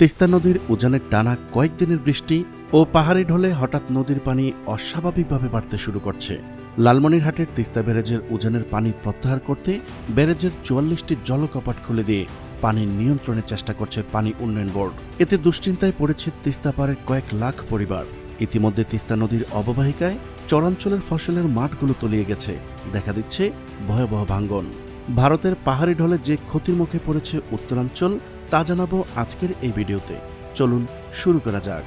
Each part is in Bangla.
তিস্তা নদীর উজানের টানা কয়েকদিনের বৃষ্টি ও পাহাড়ি ঢলে হঠাৎ নদীর পানি অস্বাভাবিকভাবে বাড়তে শুরু করছে। লালমনিরহাটের তিস্তা ব্যারেজের উজানের পানি প্রত্যাহার করতে ব্যারেজের চুয়াল্লিশটি জলকপাট খুলে দিয়ে পানি নিয়ন্ত্রণের চেষ্টা করছে পানি উন্নয়ন বোর্ড। এতে দুশ্চিন্তায় পড়েছে তিস্তা পাড়ের কয়েক লাখ পরিবার। ইতিমধ্যে তিস্তা নদীর অববাহিকায় চরাঞ্চলের ফসলের মাঠগুলো তলিয়ে গেছে, দেখা দিচ্ছে ভয়াবহ ভাঙ্গন। ভারতের পাহাড়ি ঢলে যে ক্ষতির মুখে পড়েছে উত্তরাঞ্চল তা জানাব আজকের এই ভিডিওতে। চলুন শুরু করা যাক।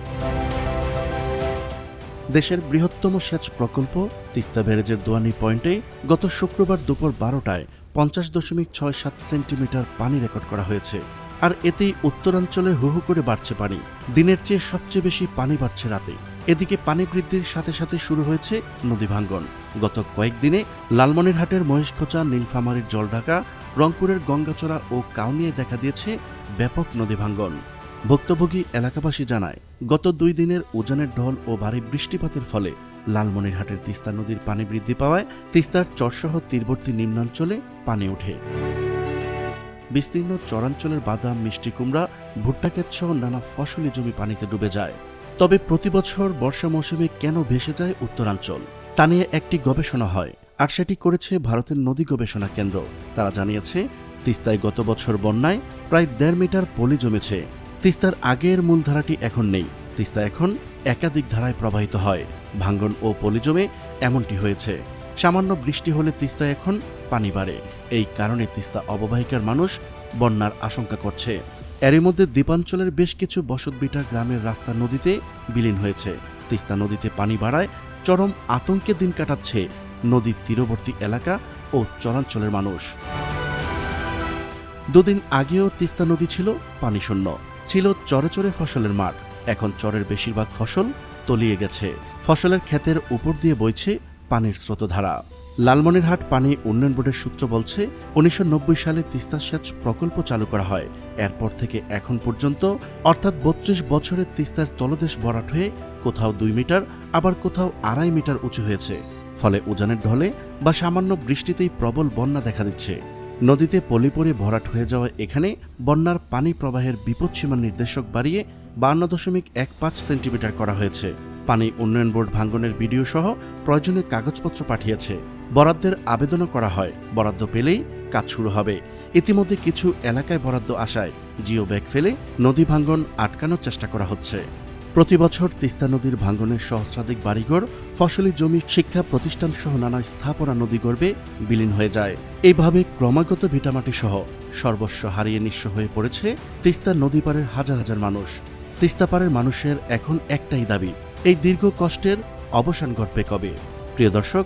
দেশের বৃহত্তম সেচ প্রকল্প তিস্তা ব্যারেজের দোয়ানি পয়েন্টে গত শুক্রবার দুপুর বারোটায় পঞ্চাশ দশমিক ছয় সাত সেন্টিমিটার পানি রেকর্ড করা হয়েছে। আর এতেই উত্তরাঞ্চলে হু হু করে বাড়ছে পানি। দিনের চেয়ে সবচেয়ে বেশি পানি বাড়ছে রাতে। এদিকে পানি বৃদ্ধির সাথে সাথে শুরু হয়েছে নদী ভাঙ্গন। গত কয়েকদিনে লালমনিরহাটের মহেশখোঁচা, নীলফামারীর জলঢাকা রংপুরের গঙ্গাচড়া ও কাউনিয়ায় দেখা দিয়েছে ব্যাপক নদী ভাঙ্গন। ভুক্তভোগী এলাকাবাসী জানায়, গত দুই দিনের উজানের ঢল ও ভারী বৃষ্টিপাতের ফলে লালমনিরহাটের তিস্তা নদীর পানি বৃদ্ধি পাওয়ায় তিস্তার চরসহ তীরবর্তী নিম্নাঞ্চলে পানি ওঠে। বিস্তীর্ণ চরাঞ্চলের বাদাম, মিষ্টি কুমড়া, ভুট্টা ক্ষেত সহ নানা ফসলি জমি পানিতে ডুবে যায়। তবে প্রতি বছর বর্ষা মৌসুমে কেন ভেসে যায় উত্তরাঞ্চল, তা নিয়ে একটি গবেষণা হয়। আর সেটি করেছে ভারতের নদী গবেষণা কেন্দ্র। তারা জানিয়েছে, তিস্তায় গত বছর বন্যায় প্রায় দেড় মিটার পলি জমেছে। তিস্তার আগের মূলধারাটি এখন নেই। তিস্তা এখন একাধিক ধারায় প্রবাহিত হয়। ভাঙ্গন ও পলি জমে এমনটি হয়েছে। সামান্য বৃষ্টি হলে তিস্তা এখন পানি বাড়ে। এই কারণে তিস্তা অববাহিকার মানুষ বন্যার আশঙ্কা করছে। এরই মধ্যে দ্বীপাঞ্চলের বেশ কিছু বসতবিটা গ্রামের রাস্তা নদীতে বিলীন হয়েছে। তিস্তা নদীতে পানি বাড়ায় চরম আতঙ্কে দিন কাটাচ্ছে নদীর তীরবর্তী এলাকা ও চরাঞ্চলের মানুষ। দুদিন আগেও তিস্তা নদী ছিল পানিশূন্য। ছিল চরে চরে ফসলের মাঠ। এখন চরের বেশিরভাগ ফসল তলিয়ে গেছে। ফসলের ক্ষেতের উপর দিয়ে বইছে পানির স্রোতধারা। লালমনিরহাট পানি উন্নয়ন বোর্ডের সূত্র বলছে, উনিশশো নব্বই সালে তিস্তা সেচ প্রকল্প চালু করা হয়। এরপর থেকে এখন পর্যন্ত অর্থাৎ বত্রিশ বছরের তিস্তার তলদেশ ভরাট হয়ে কোথাও দুই মিটার, আবার কোথাও আড়াই মিটার উঁচু হয়েছে। ফলে উজানের ঢলে বা সামান্য বৃষ্টিতেই প্রবল বন্যা দেখা দিচ্ছে। নদীতে পলি পরে ভরাট হয়ে যাওয়া এখানে বন্যার পানি প্রবাহের বিপদসীমা নির্দেশক বাড়িয়ে বান্ন দশমিক এক পাঁচ সেন্টিমিটার করা হয়েছে। পানি উন্নয়ন বোর্ড ভাঙ্গনের ভিডিও সহ প্রয়োজনীয় কাগজপত্র পাঠিয়েছে। বরাদ্দের আবেদনও করা হয়। বরাদ্দ পেলেই কাজ শুরু হবে। ইতিমধ্যে কিছু এলাকায় বরাদ্দ আসায় জিও ব্যাগ ফেলে নদী ভাঙ্গন আটকানোর চেষ্টা করা হচ্ছে। প্রতি বছর তিস্তা নদীর ভাঙ্গনের সহস্রাধিক বাড়িঘর, ফসলি জমি, শিক্ষা প্রতিষ্ঠান সহ নানা স্থাপনা নদীগর্ভে বিলীন হয়ে যায়। এইভাবে ক্রমাগত ভিটামাটি সহ সর্বস্ব হারিয়ে নিঃস্ব হয়ে পড়েছে তিস্তা নদী পাড়ের হাজার হাজার মানুষ। তিস্তা পাড়ের মানুষের এখন একটাই দাবি, এই দীর্ঘ কষ্টের অবসান ঘটবে কবে? প্রিয় দর্শক,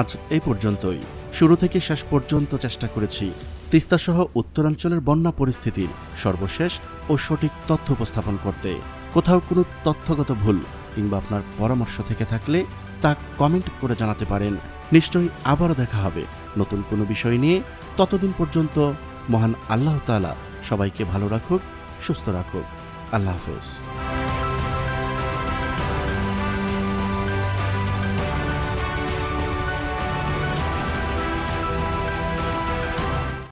আজ এই পর্যন্তই। শুরু থেকে শেষ পর্যন্ত চেষ্টা করেছি। তিস্তাসহ উত্তরাঞ্চলের বন্যা পরিস্থিতির সর্বশেষ ও সঠিক তথ্য উপস্থাপন করতে। কোথাও কোনো তথ্যগত ভুল কিংবা আপনার পরামর্শ থেকে থাকলে তা কমেন্ট করে জানাতে পারেন। নিশ্চয়ই আবারও দেখা হবে নতুন কোনো বিষয় নিয়ে। ততদিন পর্যন্ত মহান আল্লাহ তালা সবাইকে ভালো রাখুক, সুস্থ রাখুক। আল্লাহ হাফেজ।